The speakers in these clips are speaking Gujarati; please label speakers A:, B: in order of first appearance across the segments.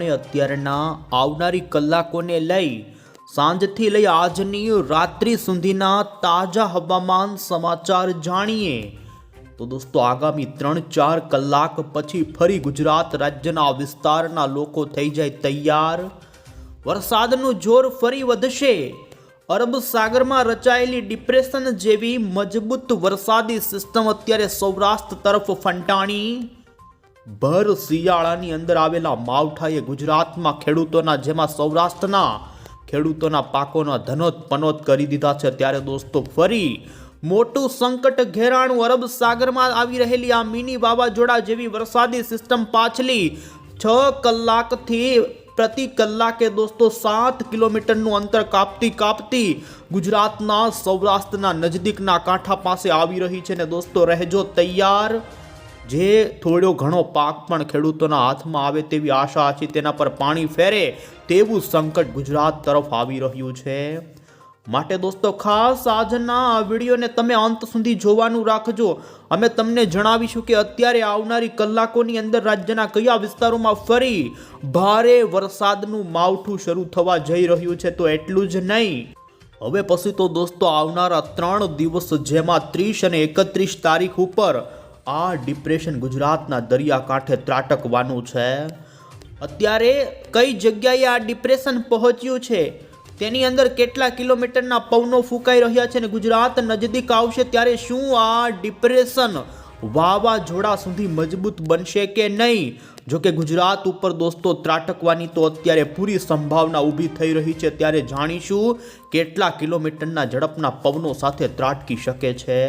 A: અને અત્યારના આવનારી કલાકોને લઈ, સાંજથી લઈ આજની રાત્રિ સુધીના તાજા હવામાન સમાચાર જાણીએ. તો દોસ્તો, આગામી ત્રણ ચાર કલાક પછી ફરી ગુજરાત રાજ્યના વિસ્તારના લોકો થઈ જાય તૈયાર. વરસાદનું જોર ફરી વધશે. અરબ સાગરમાં રચાયેલી ડિપ્રેશન જેવી મજબૂત વરસાદી સિસ્ટમ અત્યારે સૌરાષ્ટ્ર તરફ ફંટાણી. ભર શિયાળાની અંદર આવેલા માવઠાએ ગુજરાતમાં ખેડૂતોના, જેમાં સૌરાષ્ટ્રના ખેડૂતોના પાકોના ધનોત પનોત કરી દીધા છે. ત્યારે દોસ્તો, ફરી મોટું સંકટ ઘેરાણું અરબ સાગરમાં આવી રહેલી આ મિની વાવાઝોડા જેવી વરસાદી સિસ્ટમ પાછલી છ કલાકથી પ્રતિ કલાકે દોસ્તો સાત કિલોમીટરનું અંતર કાપતી કાપતી ગુજરાતના, સૌરાષ્ટ્રના નજદીકના કાંઠા પાસે આવી રહી છે ને દોસ્તો, રહેજો તૈયાર. જે થોડો ઘણો પાક પણ ખેડૂતોના હાથમાં આવે તેવી આશા છે, તેના પર પાણી ફેરે તેવું સંકટ ગુજરાત તરફ આવી રહ્યું છે. માટે દોસ્તો, ખાસ આજના વિડીયોને તમે અંત સુધી જોવાનું રાખજો. અમે તમને જણાવીશું કે અત્યારે આવનારી કલાકોની અંદર રાજ્યના કયા વિસ્તારોમાં ફરી ભારે વરસાદનું માવઠું શરૂ થવા જઈ રહ્યું છે, તો એટલું જ નહીં. હવે પછી તો દોસ્તો, આવનારા ત્રણ દિવસ જેમાં ત્રીસ અને એકત્રીસ તારીખ ઉપર આ ડિપ્રેશન ગુજરાતના દરિયાકાંઠે ત્રાટકવાનું છે. અત્યારે કઈ જગ્યાએ આ ડિપ્રેશન પહોંચ્યું છે? તેની અંદર કેટલા કિલોમીટરના પવનો ફૂંકાઈ રહ્યા છે અને ગુજરાત નજદીક આવશે ત્યારે શું આ ડિપ્રેશન વાવાઝોડા સુધી મજબૂત બનશે કે નહીં? જો કે ગુજરાત ઉપર દોસ્તો, ત્રાટકવાની તો અત્યારે પૂરી સંભાવના ઊભી થઈ રહી છે. ત્યારે જાણીશું કેટલા કિલોમીટરના ઝડપના પવનો સાથે ત્રાટકી શકે છે.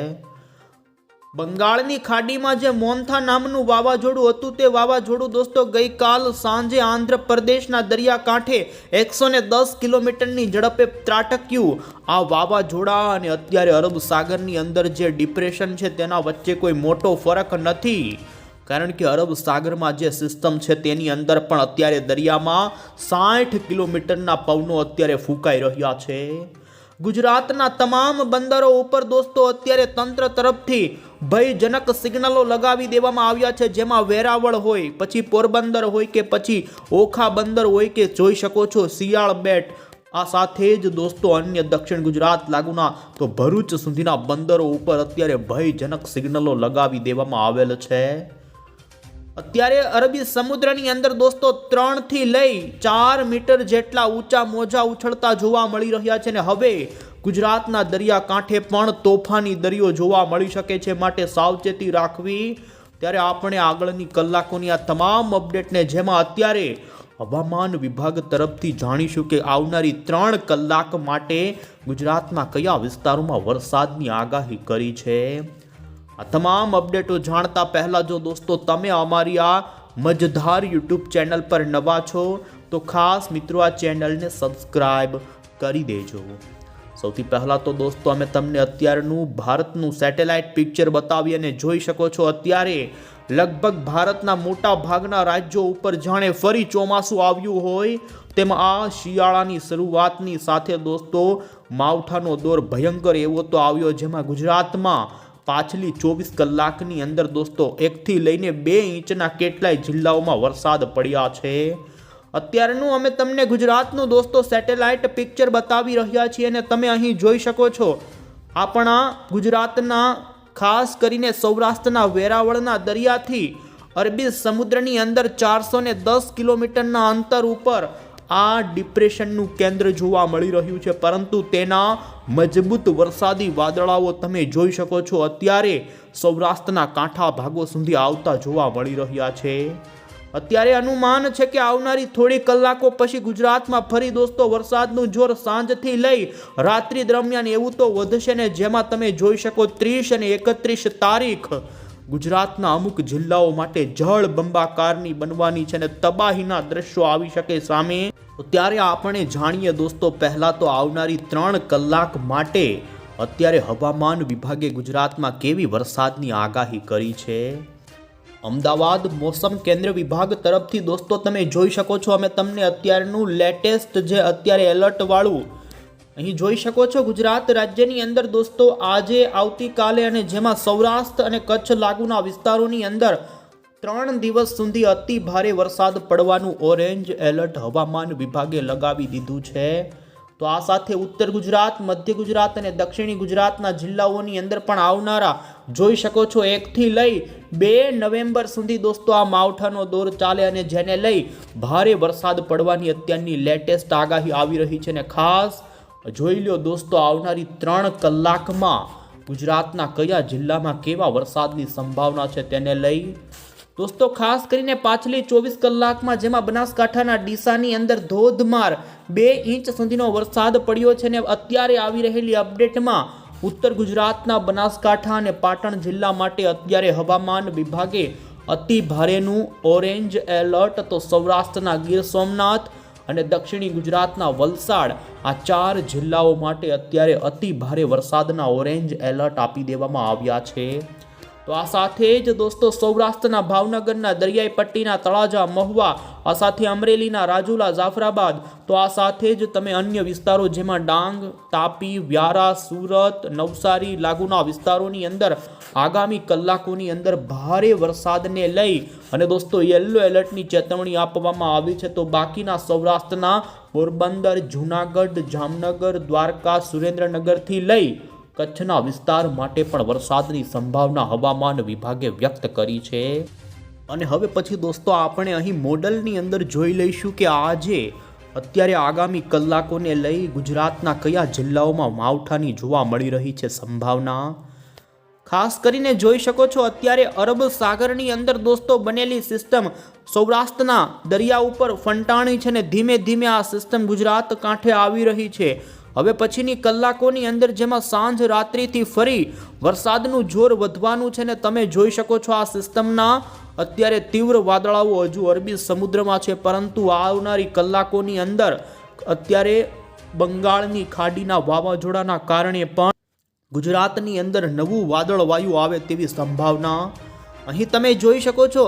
A: બંગાળની ખાડીમાં જે મોન્થા નામનું વાવાઝોડું હતું તે વાવાઝોડું દોસ્તો ગઈકાલ સાંજે આંધ્રપ્રદેશના દરિયાકાંઠે એકસો ને દસ કિલોમીટરની ઝડપે ત્રાટક્યું. આ વાવાઝોડા અને અત્યારે અરબ સાગરની અંદર જે ડિપ્રેશન છે તેના વચ્ચે કોઈ મોટો ફરક નથી. કારણ કે અરબ સાગરમાં જે સિસ્ટમ છે તેની અંદર પણ અત્યારે દરિયામાં સાઠ કિલોમીટરના પવનો અત્યારે ફૂંકાઈ રહ્યા છે. ગુજરાતના તમામ બંદરો ઉપર દોસ્તો, અત્યારે તંત્ર તરફથી ભયજનક સિગ્નલો લગાવી દેવામાં આવ્યા છે. જેમાં વેરાવળ હોય, પછી પોરબંદર હોય કે પછી ઓખા બંદર હોય કે જોઈ શકો છો, શિયાળ બેટ. આ સાથે જ દોસ્તો, અન્ય દક્ષિણ ગુજરાત લાગુના તો ભરૂચ સુધીના બંદરો ઉપર અત્યારે ભયજનક સિગ્નલો લગાવી દેવામાં આવેલ છે. અત્યારે અરબી સમુદ્રની અંદર દોસ્તો ત્રણથી લઈ ચાર મીટર જેટલા ઊંચા મોજા ઉછળતા જોવા મળી રહ્યા છે ને હવે ગુજરાતના દરિયા કાંઠે પણ તોફાની દરિયો જોવા મળી શકે છે માટે સાવચેતી રાખવી. ત્યારે આપણે આગળની કલાકોની આ તમામ અપડેટને જેમાં અત્યારે હવામાન વિભાગ તરફથી જાણીશું કે આવનારી ત્રણ કલાક માટે ગુજરાતના કયા વિસ્તારોમાં વરસાદની આગાહી કરી છે? આ તમામ અપડેટો જાણતા પહેલાં જો દોસ્તો, તમે અમારી આ મજધાર યુટ્યુબ ચેનલ પર નવા છો, તો ખાસ મિત્રો આ ચેનલને સબસ્ક્રાઈબ કરી દેજો. સૌથી પહેલાં તો દોસ્તો, અમે તમને અત્યારનું ભારતનું સેટેલાઇટ પિક્ચર બતાવી અને જોઈ શકો છો. અત્યારે લગભગ ભારતના મોટા ભાગના રાજ્યો ઉપર જાણે ફરી ચોમાસું આવ્યું હોય, તેમ આ શિયાળાની શરૂઆતની સાથે દોસ્તો, માવઠાનો દોર ભયંકર એવો તો આવ્યો, જેમાં ગુજરાતમાં પાછલી ચોવીસ કલાકની અંદર દોસ્તો, એકથી લઈને બે ઇંચના કેટલાય જિલ્લાઓમાં વરસાદ પડ્યા છે. અત્યારનું અમે તમને ગુજરાતનું દોસ્તો સેટેલાઇટ પિક્ચર બતાવી રહ્યા છીએ અને તમે અહીં જોઈ શકો છો, આપણા ગુજરાતના, ખાસ કરીને સૌરાષ્ટ્રના વેરાવળના દરિયાથી અરબી સમુદ્રની અંદર ચારસો ને દસ કિલોમીટરના અંતર ઉપર આ ડિપ્રેશનનું કેન્દ્ર જોવા મળી રહ્યું છે, પરંતુ તેના મજબૂત વરસાદી વાદળાઓ તમે જોઈ શકો છો. અત્યારે સૌરાષ્ટ્રના કાંઠા ભાગો સુધી આવતા જોવા મળી રહ્યા છે. અત્યારે અનુમાન છે કે આવનારી થોડી કલાકો પછી ગુજરાતમાં ફરી દોસ્તો, વરસાદનું જોર સાંજથી લઈ રાત્રિ દરમિયાન એવું તો વધશે ને જેમાં તમે જોઈ શકો ત્રીસ અને એકત્રીસ તારીખ ગુજરાતના અમુક જિલ્લાઓ માટે જળ બંબાકારની બનવાની છે અને તબાહીના દ્રશ્યો આવી શકે સામે. તો ત્યારે આપણે જાણીએ દોસ્તો, પહેલાં તો આવનારી ત્રણ કલાક માટે અત્યારે હવામાન વિભાગે ગુજરાતમાં કેવી વરસાદની આગાહી કરી છે? અમદાવાદ મોસમ કેન્દ્ર વિભાગ તરફથી દોસ્તો, તમે જોઈ શકો છો, અમે તમને અત્યારનું લેટેસ્ટ જે અત્યારે એલર્ટવાળું અહીં જોઈ શકો છો, ગુજરાત રાજ્યની અંદર દોસ્તો, આજે આવતીકાલે અને જેમાં સૌરાષ્ટ્ર અને કચ્છ લાગુના વિસ્તારોની અંદર ત્રણ દિવસ સુધી અતિ ભારે વરસાદ પડવાનું ઓરેન્જ એલર્ટ હવામાન વિભાગે લગાવી દીધું છે. તો આ સાથે ઉત્તર ગુજરાત, મધ્ય ગુજરાત અને દક્ષિણી ગુજરાતના જિલ્લાઓની અંદર પણ આવનારા જોઈ શકો છો, એકથી લઈ બે નવેમ્બર સુધી દોસ્તો આ માવઠાનો દોર ચાલે અને જેને લઈ ભારે વરસાદ પડવાની અત્યારની લેટેસ્ટ આગાહી આવી રહી છે ને ખાસ જોઈ લ્યો દોસ્તો, આવનારી ત્રણ કલાકમાં ગુજરાતના કયા જિલ્લામાં કેવા વરસાદની સંભાવના છે તેને લઈ દોસ્તો, ખાસ કરીને પાછલી ચોવીસ કલાકમાં જેમાં બનાસકાંઠાના ડીસાની અંદર ધોધમાર બે ઇંચ સુધીનો વરસાદ પડ્યો છે ને અત્યારે આવી રહેલી અપડેટમાં ઉત્તર ગુજરાતના બનાસકાંઠા અને પાટણ જિલ્લા માટે અત્યારે હવામાન વિભાગે અતિ ભારેનું ઓરેન્જ એલર્ટ તો સૌરાષ્ટ્રના ગીર સોમનાથ અને દક્ષિણી ગુજરાતના વલસાડ આ ચાર જિલ્લાઓ માટે અત્યારે અતિ ભારે વરસાદના ઓરેન્જ એલર્ટ આપી દેવામાં આવ્યા છે. તો આ સાથે જ દોસ્તો સૌરાષ્ટ્રના ભાવનગરના દરિયાઈ પટ્ટીના તળાજા, મહુવા, આ સાથે અમરેલીના રાજુલા, જાફરાબાદ, તો આ સાથે જ તમે અન્ય વિસ્તારો જેમાં ડાંગ, તાપી, વ્યારા, સુરત, નવસારી લાગુના વિસ્તારોની અંદર આગામી કલાકોની અંદર ભારે વરસાદને લઈ અને દોસ્તો યલો એલર્ટની ચેતવણી આપવામાં આવી છે. તો બાકીના સૌરાષ્ટ્રના પોરબંદર, જૂનાગઢ, જામનગર, દ્વારકા, સુરેન્દ્રનગરથી લઈ કચ્છના વિસ્તાર માટે પણ વરસાદની સંભાવના હવામાન વિભાગે વ્યક્ત કરી છે. અને હવે પછી દોસ્તો, આપણે અહીં મોડલની અંદર જોઈ લઈશું કે આજે અત્યારે આગામી કલાકોને લઈ ગુજરાતના કયા જિલ્લાઓમાં માવઠાની જોવા મળી રહી છે સંભાવના? ખાસ કરીને જોઈ શકો છો, અત્યારે અરબ સાગરની અંદર દોસ્તો બનેલી સિસ્ટમ સૌરાષ્ટ્રના દરિયા ઉપર ફંટાણી છે ને ધીમે ધીમે આ સિસ્ટમ ગુજરાત કાંઠે આવી રહી છે. હવે પછીની કલાકોની અંદર જેમાં સાંજ રાત્રિથી ફરી વરસાદનું જોર વધવાનું છે ને તમે જોઈ શકો છો આ સિસ્ટમના. અત્યારે તીવ્ર વાદળાઓ હજુ અરબી સમુદ્રમાં છે, પરંતુ આવનારી કલાકોની અંદર અત્યારે બંગાળની ખાડીના વાવાઝોડાના કારણે પણ ગુજરાતની અંદર નવું વાદળ વાયુ આવે તેવી સંભાવના. અહીં તમે જોઈ શકો છો,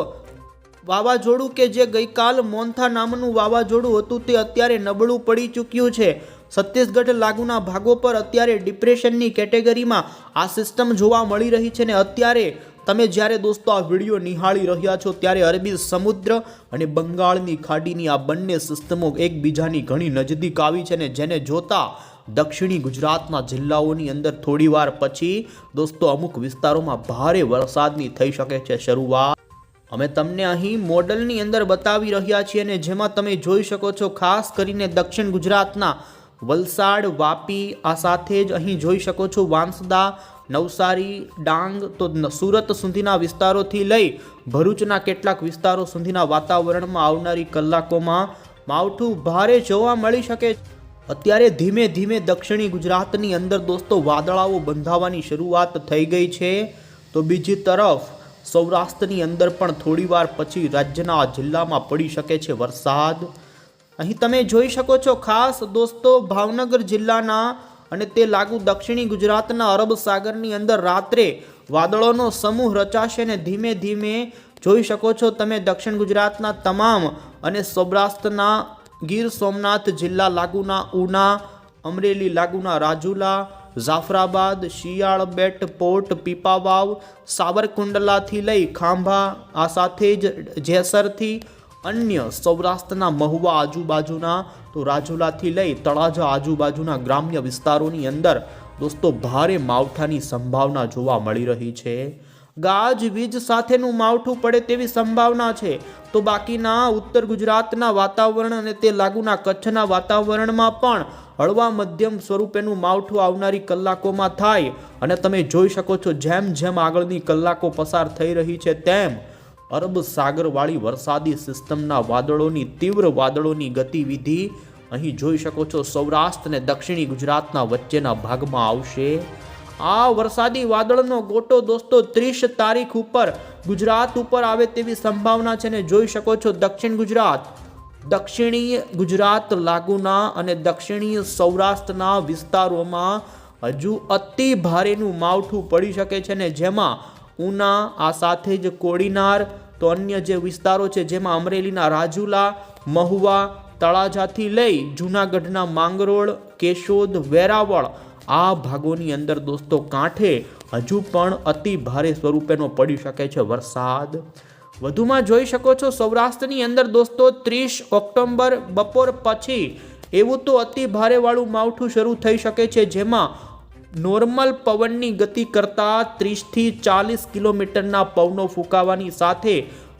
A: વાવાઝોડું કે જે ગઈકાલ મોન્થા નામનું વાવાઝોડું હતું તે અત્યારે નબળું પડી ચૂક્યું છે. છત્તીસગઢ લાગુના ભાગો પર અત્યારે ડિપ્રેશનની કેટેગરીમાં આ સિસ્ટમ જોવા મળી રહી છે ને અત્યારે તમે જ્યારે દોસ્તો આ વીડિયો નિહાળી રહ્યા છો ત્યારે અરબી સમુદ્ર અને બંગાળની ખાડીની આ બંને સિસ્ટમો એકબીજાની ઘણી નજદીક આવી છે ને જેને જોતા દક્ષિણી ગુજરાતના જિલ્લાઓની અંદર થોડીવાર પછી દોસ્તો અમુક વિસ્તારોમાં ભારે વરસાદની થઈ શકે છે શરૂઆત. અમે તમને અહીં મોડલની અંદર બતાવી રહ્યા છીએ અને જેમાં તમે જોઈ શકો છો ખાસ કરીને દક્ષિણ ગુજરાતના વલસાડ, વાપી આ સાથે જ અહીં જોઈ શકો છો વાંસદા, નવસારી, ડાંગ. તો સુરત સુધીના વિસ્તારોથી લઈ ભરૂચના કેટલાક વિસ્તારો સુધીના વાતાવરણમાં આવનારી કલાકોમાં માવઠું ભારે જોવા મળી શકે અત્યારે ધીમે ધીમે દક્ષિણી ગુજરાતની અંદર દોસ્તો વાદળાઓ બંધાવાની શરૂઆત થઈ ગઈ છે. તો બીજી તરફ સૌરાષ્ટ્રની અંદર પણ થોડીવાર પછી રાજ્યના જિલ્લામાં પડી શકે છે વરસાદ. અહીં તમે જોઈ શકો છો, ખાસ દોસ્તો, ભાવનગર જિલ્લાના અને તે લાગુ દક્ષિણી ગુજરાતના અરબ સાગરની અંદર રાત્રે વાદળોનો સમૂહ રચાશે અને ધીમે ધીમે જોઈ શકો છો તમે દક્ષિણ ગુજરાતના તમામ અને સૌરાષ્ટ્રના ગીર સોમનાથ જિલ્લા લાગુના ઉના, અમરેલી લાગુના રાજુલા, જાફરાબાદ શિયાળ બેટ પોર્ટ, પીપાવાવ, સાવરકુંડલાથી લઈ ખાંભા, આ સાથે જ જેસરથી અન્ય સૌરાષ્ટ્રના મહુવા આજુબાજુના, તો રાજુલાથી લઈ તળાજા આજુબાજુના ગ્રામ્ય વિસ્તારોની અંદર દોસ્તો ભારે માવઠાની સંભાવના જોવા મળી રહી છે. ગાજ, વીજ સાથેનું માવઠું પડે તેવી સંભાવના છે. તો બાકીના ઉત્તર ગુજરાતના વાતાવરણ અને તે લાગુના કચ્છના વાતાવરણમાં પણ હળવા મધ્યમ સ્વરૂપેનું માવઠું આવનારી કલાકોમાં થાય. અને તમે જોઈ શકો છો, જેમ જેમ આગળની કલાકો પસાર થઈ રહી છે, તેમ અરબ સાગરવાળી વરસાદી સિસ્ટમના વાદળોની તીવ્ર વાદળોની ગતિવિધિ અહીં જોઈ શકો છો. સૌરાષ્ટ્ર અને દક્ષિણી ગુજરાતના વચ્ચેના ભાગમાં આવશે. આ વરસાદી વાદળનો ગોટો દોસ્તો ત્રીસ તારીખ ઉપર ગુજરાત ઉપર આવે તેવી સંભાવના છે ને જોઈ શકો છો દક્ષિણ ગુજરાત. દક્ષિણીય ગુજરાત લાગુના અને દક્ષિણીય સૌરાષ્ટ્રના વિસ્તારોમાં હજુ અતિ ભારેનું માવઠું પડી શકે છે ને જેમાં ઉના, આ સાથે જ કોડીનાર તો અન્ય જે વિસ્તારો છે, જેમાં અમરેલીના રાજુલા, મહુવા, તળાજાથી લઈ જૂનાગઢના માંગરોળ, કેશોદ, વેરાવળ આ ભાગોની અંદર દોસ્તો કાંઠે હજુ પણ અતિ ભારે સ્વરૂપેનો પડી શકે છે વરસાદ. વધુમાં જોઈ શકો છો, સૌરાષ્ટ્રની અંદર દોસ્તો ત્રીસ ઓક્ટોબર બપોર પછી એવું તો અતિ ભારેવાળું માવઠું શરૂ થઈ શકે છે, જેમાં નોર્મલ પવનની ગતિ કરતાં ત્રીસથી ચાલીસ કિલોમીટરના પવનો ફૂંકાવાની સાથે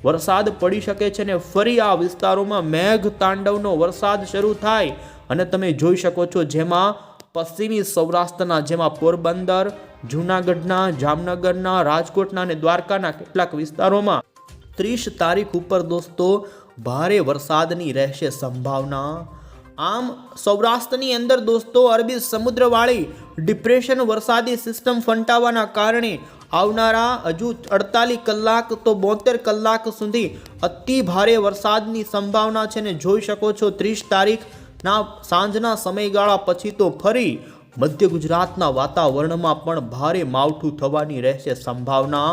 A: વરસાદ પડી શકે છે ને ફરી આ વિસ્તારોમાં મેઘ તાંડવનો વરસાદ શરૂ થાય. અને તમે જોઈ શકો છો જેમાં પશ્ચિમી સૌરાષ્ટ્રના જેમાં પોરબંદર, જૂનાગઢના, જામનગરના, રાજકોટના અને દ્વારકાના કેટલાક વિસ્તારોમાં ત્રીસ તારીખ ઉપર દોસ્તો, ભારે વરસાદની રહેશે સંભાવના. આમ, સૌરાષ્ટ્રની અંદર દોસ્તો, અરબી સમુદ્રવાળી ડિપ્રેશન વરસાદી સિસ્ટમ ફંટાવાના કારણે આવનારા હજુ અડતાલીસ કલાક તો બોતેર કલાક સુધી અતિ ભારે વરસાદની સંભાવના છે ને જોઈ શકો છો ત્રીસ તારીખના સાંજના સમયગાળા પછી તો ફરી મધ્ય ગુજરાતના વાતાવરણમાં પણ ભારે માવઠું થવાની રહેશે સંભાવના.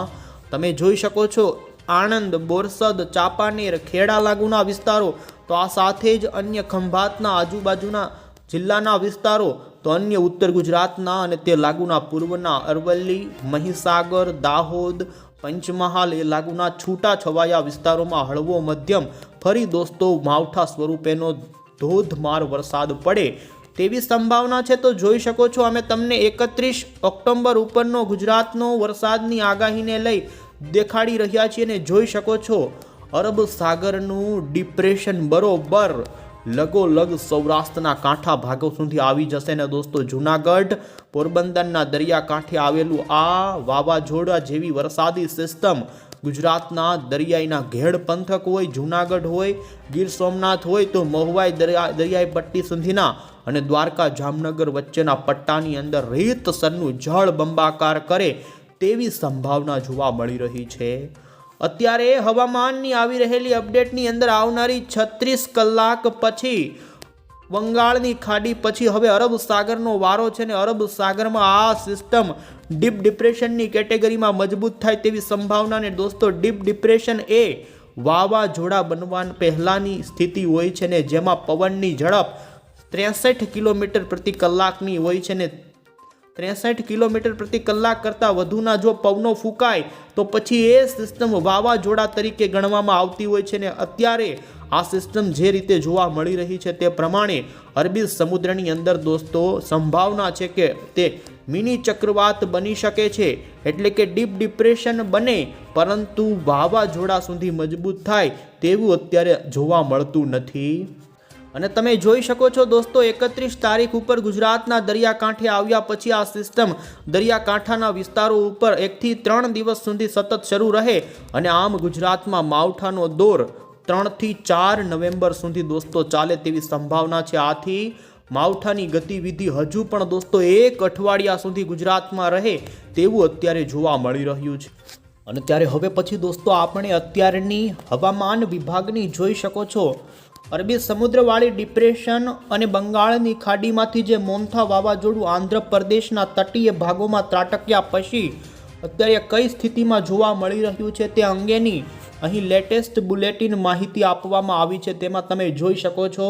A: તમે જોઈ શકો છો આણંદ, બોરસદ, ચાપાનેર, ખેડા લાગુના વિસ્તારો તો આ સાથે જ અન્ય ખંભાતના આજુબાજુના જિલ્લાના વિસ્તારો, તો અન્ય ઉત્તર ગુજરાતના અને તે લાગુના પૂર્વના અરવલ્લી, મહીસાગર, દાહોદ, પંચમહાલ એ લાગુના છૂટા છવાયા વિસ્તારોમાં હળવો મધ્યમ, ફરી દોસ્તો માવઠા સ્વરૂપેનો ધોધમાર વરસાદ પડે તેવી સંભાવના છે તો જોઈ શકો છો અમે તમને એકત્રીસ ઓક્ટોબર ઉપરનો ગુજરાતનો વરસાદની આગાહીને લઈ દેખાડી રહ્યા છીએ અને જોઈ શકો છો અરબ સાગરનું ડિપ્રેશન બરોબર લગોલગ સૌરાષ્ટ્રના કાંઠા ભાગો સુધી આવી જશે ને દોસ્તો, જુનાગઢ, પોરબંદરના દરિયાકાંઠે આવેલું આ વાવાઝોડા જેવી વરસાદી સિસ્ટમ ગુજરાતના દરિયાઈના ઘેડ પંથક હોય, જુનાગઢ હોય, ગીર સોમનાથ હોય તો મહુવાઈ દરિયા દરિયાઈ પટ્ટી સુધીના અને દ્વારકા, જામનગર વચ્ચેના પટ્ટાની અંદર રીતસરનું જળ બંબાકાર કરે તેવી સંભાવના જોવા મળી રહી છે. અત્યારે હવામાનની આવી રહેલી અપડેટની અંદર આવનારી છત્રીસ કલાક પછી બંગાળની ખાડી પછી હવે અરબ સાગરનો વારો છે ને અરબ સાગરમાં આ સિસ્ટમ ડીપ ડિપ્રેશનની કેટેગરીમાં મજબૂત થાય તેવી સંભાવના ને દોસ્તો, ડીપ ડિપ્રેશન એ વાવાઝોડા બનવા પહેલાંની સ્થિતિ હોય છે ને જેમાં પવનની ઝડપ ત્રેસઠ કિલોમીટર પ્રતિ કલાકની હોય છે ને ત્રેસઠ કિલોમીટર પ્રતિ કલાક કરતાં વધુના જો પવનો ફૂંકાય, તો પછી એ સિસ્ટમ વાવાઝોડા તરીકે ગણવામાં આવતી હોય છે ને અત્યારે આ સિસ્ટમ જે રીતે જોવા મળી રહી છે તે પ્રમાણે અરબી સમુદ્રની અંદર દોસ્તો, સંભાવના છે કે તે મિની ચક્રવાત બની શકે છે, એટલે કે ડીપ ડિપ્રેશન બને, પરંતુ વાવાઝોડા સુધી મજબૂત થાય તેવું અત્યારે જોવા મળતું નથી. અને તમે જોઈ શકો છો દોસ્તો, એકત્રીસ તારીખ ઉપર ગુજરાતના દરિયાકાંઠે આવ્યા પછી આ સિસ્ટમ દરિયાકાંઠાના વિસ્તારો ઉપર એકથી ત્રણ દિવસ સુધી સતત શરૂ રહે અને આમ ગુજરાતમાં માવઠાનો દોર ત્રણથી ચાર નવેમ્બર સુધી દોસ્તો ચાલે તેવી સંભાવના છે. આથી માવઠાની ગતિવિધિ હજુ પણ દોસ્તો એક અઠવાડિયા સુધી ગુજરાતમાં રહે તેવું અત્યારે જોવા મળી રહ્યું છે. અને ત્યારે હવે પછી દોસ્તો આપણે અત્યારની હવામાન વિભાગની જોઈ શકો છો અરબી સમુદ્રવાળી ડિપ્રેશન અને બંગાળની ખાડીમાંથી જે મોન્થા વાવાઝોડું આંધ્રપ્રદેશના તટીય ભાગોમાં ત્રાટક્યા પછી અત્યારે કઈ સ્થિતિમાં જોવા મળી રહ્યું છે તે અંગેની અહીં લેટેસ્ટ બુલેટિન માહિતી આપવામાં આવી છે તેમાં તમે જોઈ શકો છો.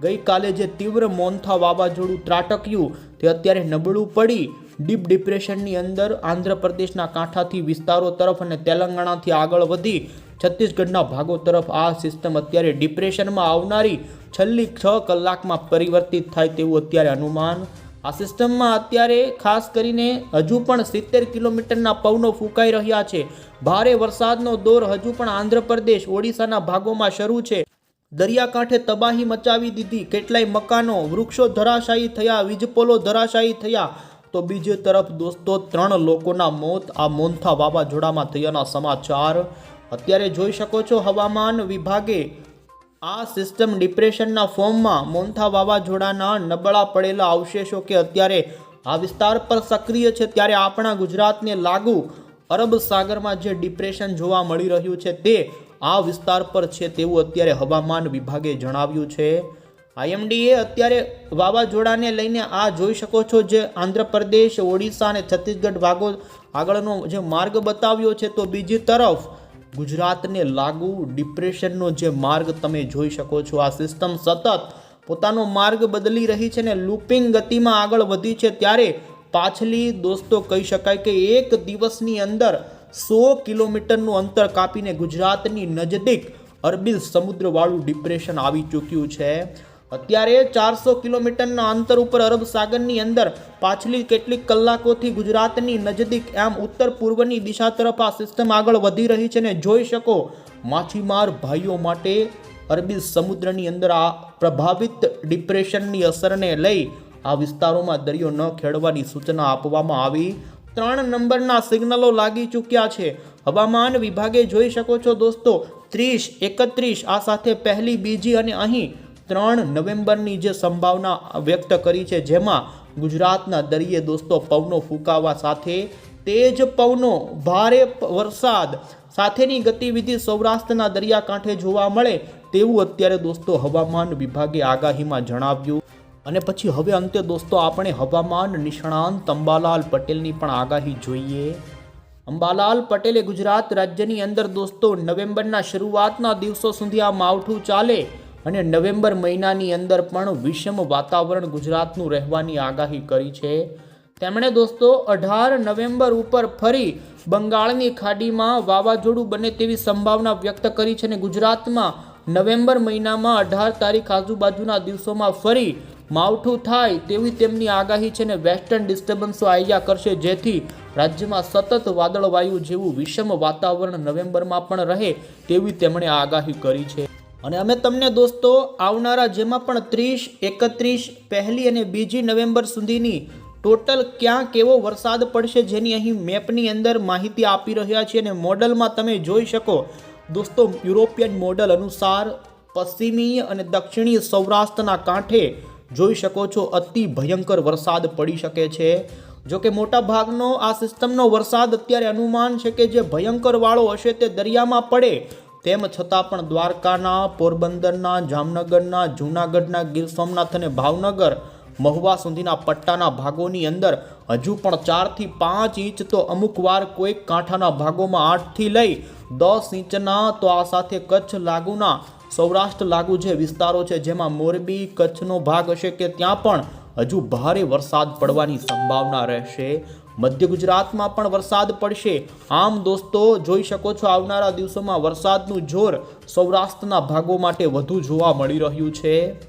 A: ગઈકાલે જે તીવ્ર મોન્થા વાવાઝોડું ત્રાટક્યું તે અત્યારે નબળું પડી. ડીપ ડિપ્રેશનની અંદર આંધ્રપ્રદેશના કાંઠાથી વિસ્તારો તરફ અને તેલંગાણાથી આગળ વધી છત્તીસગઢના ભાગો તરફ આ સિસ્ટમ અત્યારે ડિપ્રેશનમાં આવનારી છેલ્લી છ કલાકમાં પરિવર્તિત થાય તેવું અત્યારે અનુમાન આ સિસ્ટમમાં અત્યારે ખાસ કરીને હજુ પણ સિત્તેર કિલોમીટરના પવનો ફૂંકાઈ રહ્યા છે. ભારે વરસાદનો દોર હજુ પણ આંધ્રપ્રદેશ, ઓડિશાના ભાગોમાં શરૂ છે. દરિયાકાંઠે તબાહી મચાવી દીધી. કેટલાય મકાનો, વૃક્ષો ધરાશાયી થયા વીજપોલો ધરાશાયી થયા. તો બીજી તરફ દોસ્તો, ત્રણ લોકોના મોત. આ મોન્થા વાવાઝોડામાં થયાના સમાચાર. અત્યારે જોઈ શકો છો હવામાન વિભાગે આ સિસ્ટમ ડિપ્રેશનના ફોર્મમાં મોન્થા વાવાઝોડાના નબળા પડેલા અવશેષો કે અત્યારે આ વિસ્તાર પર સક્રિય છે ત્યારે આપણા ગુજરાતને લાગુ અરબ સાગરમાં જે ડિપ્રેશન જોવા મળી રહ્યું છે તે આ વિસ્તાર પર છે તેવું અત્યારે હવામાન વિભાગે જણાવ્યું છે. આઈએમડીએ અત્યારે વાવાઝોડાને લઈને આ જોઈ શકો છો જે આંધ્રપ્રદેશ, ઓડિશા અને છત્તીસગઢ ભાગો આગળનો જે માર્ગ બતાવ્યો છે તો બીજી તરફ ગુજરાતને લાગુ ડિપ્રેશનનો જે માર્ગ તમે જોઈ શકો છો. આ સિસ્ટમ સતત પોતાનો માર્ગ બદલી રહી છે ને લૂપિંગ ગતિમાં આગળ વધી છે. ત્યારે પાછલી દોસ્તો કહી શકાય કે એક દિવસની અંદર સો કિલોમીટરનું અંતર કાપીને ગુજરાતની નજદીક અરબી સમુદ્રવાળું ડિપ્રેશન આવી ચૂક્યું છે. અત્યારે ચારસો કિલોમીટરના અંતર ઉપર અરબ સાગરની અંદર પાછલી કેટલીક કલાકોથી ગુજરાતની નજદીક એમ ઉત્તર પૂર્વની દિશા તરફ આ સિસ્ટમ આગળ વધી રહી છે ને જોઈ શકો, માછીમાર ભાઈઓ માટે અરબી સમુદ્રની અંદર આ પ્રભાવિત ડિપ્રેશનની અસરને લઈ આ વિસ્તારોમાં દરિયો ન ખેડવાની સૂચના આપવામાં આવી. ત્રણ નંબરના સિગ્નલો લાગી ચૂક્યા છે. હવામાન વિભાગે જોઈ શકો છો દોસ્તો, ત્રીસ, એકત્રીસ, આ સાથે પહેલી બીજી અને અહીં ત્રણ નવેમ્બરની જે સંભાવના વ્યક્ત કરી છે, જેમાં ગુજરાતના દરિયે દોસ્તો પવનો ફૂંકાવા સાથે તેજ પવનો, ભારે વરસાદ સાથેની ગતિવિધિ સૌરાષ્ટ્રના દરિયાકાંઠે જોવા મળે તેવું અત્યારે દોસ્તો હવામાન વિભાગે આગાહીમાં જણાવ્યું. અને પછી હવે અંતે દોસ્તો આપણે હવામાન નિષ્ણાંત અંબાલાલ પટેલની પણ આગાહી જોઈએ. અંબાલાલ પટેલે ગુજરાત રાજ્યની અંદર દોસ્તો નવેમ્બરના શરૂઆતના દિવસો સુધી આ માવઠું ચાલે અને નવેમ્બર મહિનાની અંદર પણ વિષમ વાતાવરણ ગુજરાતનું રહેવાની આગાહી કરી છે. તેમણે દોસ્તો, અઢાર નવેમ્બર ઉપર ફરી બંગાળની ખાડીમાં વાવાઝોડું બને તેવી સંભાવના વ્યક્ત કરી છે અને ગુજરાતમાં નવેમ્બર મહિનામાં અઢાર તારીખ આજુબાજુના દિવસોમાં ફરી માવઠું થાય તેવી તેમની આગાહી છે ને વેસ્ટર્ન ડિસ્ટર્બન્સો આવ્યા કરશે, જેથી રાજ્યમાં સતત વાદળવાયુ જેવું વિષમ વાતાવરણ નવેમ્બરમાં પણ રહે તેવી તેમણે આગાહી કરી છે. અને અમે તમને દોસ્તો આવનારા જેમાં પણ ત્રીસ, એકત્રીસ, પહેલી અને બીજી નવેમ્બર સુધીની ટોટલ ક્યાં કેવો વરસાદ પડશે જેની અહીં મેપની અંદર માહિતી આપી રહ્યા છીએ અને મોડલમાં તમે જોઈ શકો, દોસ્તો યુરોપિયન મોડલ અનુસાર પશ્ચિમી અને દક્ષિણીય સૌરાષ્ટ્રના કાંઠે જોઈ શકો છો અતિ ભયંકર વરસાદ પડી શકે છે. જો કે મોટા ભાગનો આ સિસ્ટમનો વરસાદ અત્યારે અનુમાન છે કે જે ભયંકરવાળો હશે તે દરિયામાં પડે તેમ છતાં પણ દ્વારકાના, પોરબંદરના, જામનગરના, જૂનાગઢના, ગીર સોમનાથ અને ભાવનગર મહુવા સુધીના પટ્ટાના ભાગોની અંદર હજુ પણ ચારથી પાંચ ઇંચ તો અમુક વાર કોઈક કાંઠાના ભાગોમાં આઠથી લઈ દસ ઇંચના તો આ સાથે કચ્છ લાગુના, સૌરાષ્ટ્ર લાગુ જે વિસ્તારો છે જેમાં મોરબી કચ્છનો ભાગ હશે કે ત્યાં પણ હજુ ભારે વરસાદ પડવાની સંભાવના રહેશે. મધ્ય ગુજરાતમાં પણ વરસાદ પડશે. આમ દોસ્તો, જોઈ શકો છો આવનારા દિવસોમાં વરસાદનું જોર સૌરાષ્ટ્રના ભાગો માટે વધુ જોવા મળી રહ્યું છે.